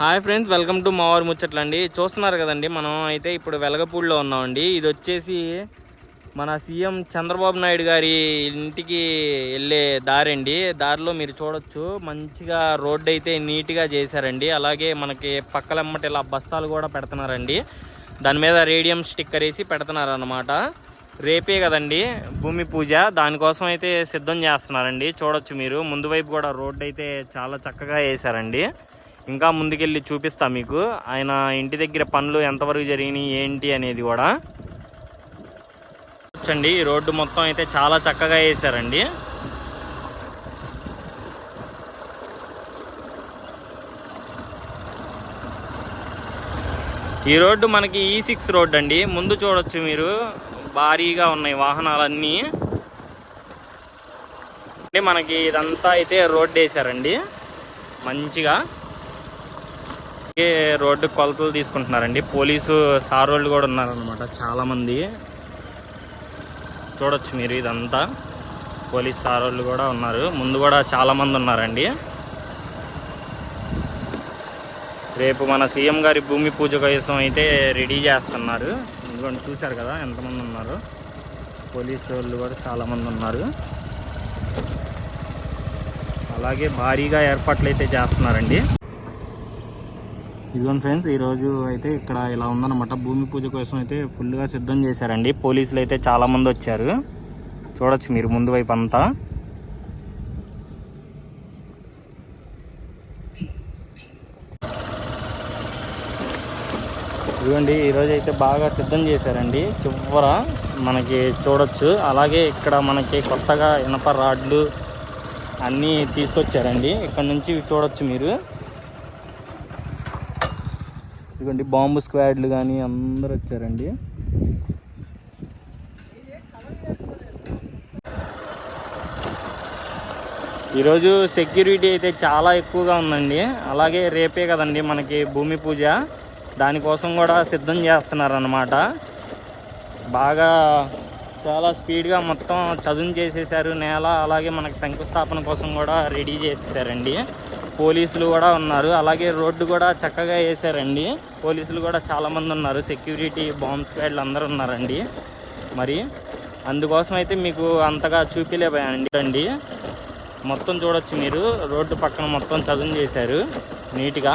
Hi friends welcome to మావారు ముచ్చట్లండి. చూస్తున్నారు కదండి మనం అయితే ఇప్పుడు వెలగపూడిలో ఉన్నామండి. ఇది వచ్చేసి మన సీఎం చంద్రబాబు నాయుడు గారి ఇంటికి వెళ్ళే దారి అండి దారిలో మీరు చూడొచ్చు మంచిగా రోడ్డు అయితే నీట్గా చేశారండి. అలాగే మనకి పక్కలమ్మటి ఇలా బస్తాలు కూడా పెడుతున్నారండి. దాని మీద రేడియం స్టిక్కర్ వేసి పెడుతున్నారనమాట రేపే కదండి భూమి పూజ. దానికోసం అయితే సిద్ధం చేస్తున్నారండి. చూడొచ్చు మీరు. ముందు వైపు కూడా రోడ్డు అయితే చాలా చక్కగా వేశారండి. ఇంకా ముందుకెళ్ళి చూపిస్తా మీకు. ఆయన ఇంటి దగ్గర పనులు ఎంతవరకు జరిగినాయి ఏంటి అనేది కూడా. చూడండి ఈ రోడ్డు మొత్తం అయితే చాలా చక్కగా వేసారండి ఈ రోడ్డు మనకి e ఈ సిక్స్ రోడ్ అండి. ముందు చూడొచ్చు మీరు. భారీగా ఉన్నాయి వాహనాలన్నీ. అంటే మనకి ఇదంతా అయితే రోడ్డు వేశారండి. మంచిగా. రోడ్డు కొలతలు తీసుకుంటున్నారండి. పోలీసు సారోళ్ళు కూడా ఉన్నారనమాట చాలామంది. చూడొచ్చు మీరు ఇదంతా. పోలీస్ సారోళ్ళు కూడా ఉన్నారు. ముందు కూడా చాలామంది ఉన్నారండి. రేపు మన సీఎం గారి భూమి పూజ కోసం అయితే రెడీ చేస్తున్నారు. ఎందుకంటే చూశారు కదా ఎంతమంది ఉన్నారు. పోలీసు వాళ్ళు కూడా చాలామంది ఉన్నారు. అలాగే భారీగా ఏర్పాట్లు అయితే చేస్తున్నారండి. ఇదిగోండి ఫ్రెండ్స్ ఈరోజు అయితే ఇక్కడ ఇలా ఉందన్నమాట. భూమి పూజ కోసం అయితే ఫుల్గా సిద్ధం చేశారండి. పోలీసులు అయితే చాలామంది వచ్చారు. చూడొచ్చు మీరు ముందు వైపు అంతా. ఇదిగోండి ఈరోజు అయితే బాగా సిద్ధం చేశారండి. చివర మనకి చూడొచ్చు. అలాగే ఇక్కడ మనకి కొత్తగా ఇనప రాడ్లు అన్నీ తీసుకొచ్చారండి. ఇక్కడ నుంచి చూడొచ్చు మీరు. ఇదిగోండి బాంబు స్క్వాడ్లు కానీ అందరూ వచ్చారండి. ఈరోజు సెక్యూరిటీ అయితే చాలా ఎక్కువగా ఉందండి. అలాగే రేపే కదండి మనకి భూమి పూజ. దానికోసం కూడా సిద్ధం చేస్తున్నారు అన్నమాట బాగా చాలా స్పీడ్గా మొత్తం చదును చేసేసారు నేల అలాగే మనకి శంకుస్థాపన కోసం కూడా రెడీ చేసేసారండి. పోలీసులు కూడా ఉన్నారు. అలాగే రోడ్డు కూడా చక్కగా వేసారండి పోలీసులు కూడా చాలామంది ఉన్నారు. సెక్యూరిటీ బాంబ్ స్క్వాడ్లు అందరూ ఉన్నారండి. మరి అందుకోసం అయితే మీకు అంతగా చూపిలేపోయానండి అండి మొత్తం చూడొచ్చు మీరు. రోడ్డు పక్కన మొత్తం చదును చేశారు. నీట్గా.